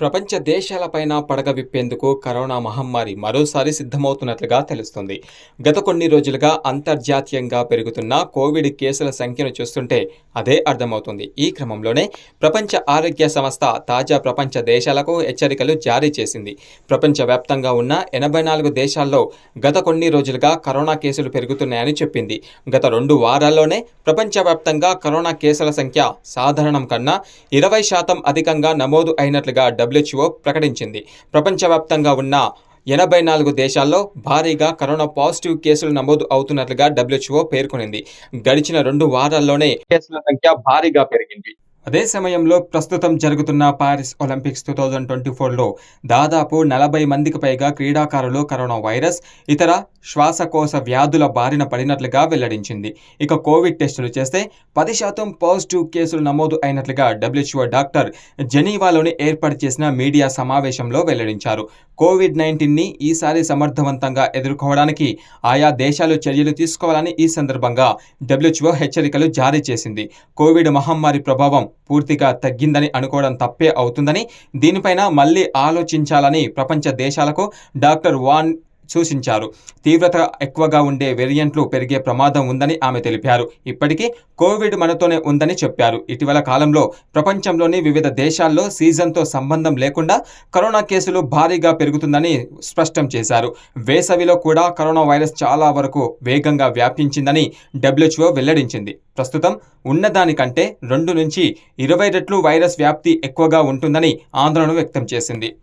ప్రపంచ దేశాలపైన పడగ విప్పేందుకు కరోనా మహమ్మారి మరోసారి సిద్ధమవుతున్నట్లుగా తెలుస్తుంది. గత కొన్ని రోజులుగా అంతర్జాతీయంగా పెరుగుతున్న కోవిడ్ కేసుల సంఖ్యను చూస్తుంటే అదే అర్థమవుతుంది. ఈ క్రమంలోనే ప్రపంచ ఆరోగ్య సంస్థ తాజా ప్రపంచ దేశాలకు హెచ్చరికలు జారీ చేసింది. ప్రపంచవ్యాప్తంగా ఉన్న ఎనభై నాలుగు దేశాల్లో గత కొన్ని రోజులుగా కరోనా కేసులు పెరుగుతున్నాయని చెప్పింది. గత రెండు వారాల్లోనే ప్రపంచవ్యాప్తంగా కరోనా కేసుల సంఖ్య సాధారణం కన్నా ఇరవై శాతం అధికంగా నమోదు అయినట్లుగా డబ్ల్యూహెచ్ఓ ప్రకటించింది. ప్రపంచవ్యాప్తంగా ఉన్న ఎనభై నాలుగు దేశాల్లో భారీగా కరోనా పాజిటివ్ కేసులు నమోదు అవుతున్నట్లుగా డబ్ల్యూహెచ్ఓ పేర్కొనింది. గడిచిన రెండు వారాల్లోనే కేసుల సంఖ్య భారీగా పెరిగింది. అదే సమయంలో ప్రస్తుతం జరుగుతున్న Paris Olympics two thousand twenty ఫోర్లో దాదాపు నలభై మందికి పైగా క్రీడాకారులు కరోనా వైరస్ ఇతర శ్వాసకోశ వ్యాధుల బారిన పడినట్లుగా వెల్లడించింది. ఇక కోవిడ్ టెస్టులు చేస్తే పది శాతం పాజిటివ్ కేసులు నమోదు అయినట్లుగా డబ్ల్యూహెచ్ఓ డాక్టర్ జెనీవాలోని ఏర్పాటు చేసిన మీడియా సమావేశంలో వెల్లడించారు. కోవిడ్ నైన్టీన్ని ఈసారి సమర్థవంతంగా ఎదుర్కోవడానికి ఆయా దేశాలు చర్యలు తీసుకోవాలని ఈ సందర్భంగా డబ్ల్యూహెచ్ఓ హెచ్చరికలు జారీ చేసింది. కోవిడ్ మహమ్మారి ప్రభావం పూర్తిగా తగ్గిందని అనుకోవడం తప్పే అవుతుందని దీనిపైన మళ్ళీ ఆలోచించాలని ప్రపంచ దేశాలకు డాక్టర్ వాన్ సూచించారు. తీవ్రత ఎక్కువగా ఉండే వేరియంట్లు పెరిగే ప్రమాదం ఉందని ఆమె తెలిపారు. ఇప్పటికీ కోవిడ్ మనతోనే ఉందని చెప్పారు. ఇటీవల కాలంలో ప్రపంచంలోని వివిధ దేశాల్లో సీజన్తో సంబంధం లేకుండా కరోనా కేసులు భారీగా పెరుగుతుందని స్పష్టం చేశారు. వేసవిలో కూడా కరోనా వైరస్ చాలా వరకు వేగంగా వ్యాపించిందని డబ్ల్యూహెచ్ఓ వెల్లడించింది. ప్రస్తుతం ఉన్నదానికంటే రెండు నుంచి ఇరవై రెట్లు వైరస్ వ్యాప్తి ఎక్కువగా ఉంటుందని ఆందోళన వ్యక్తం చేసింది.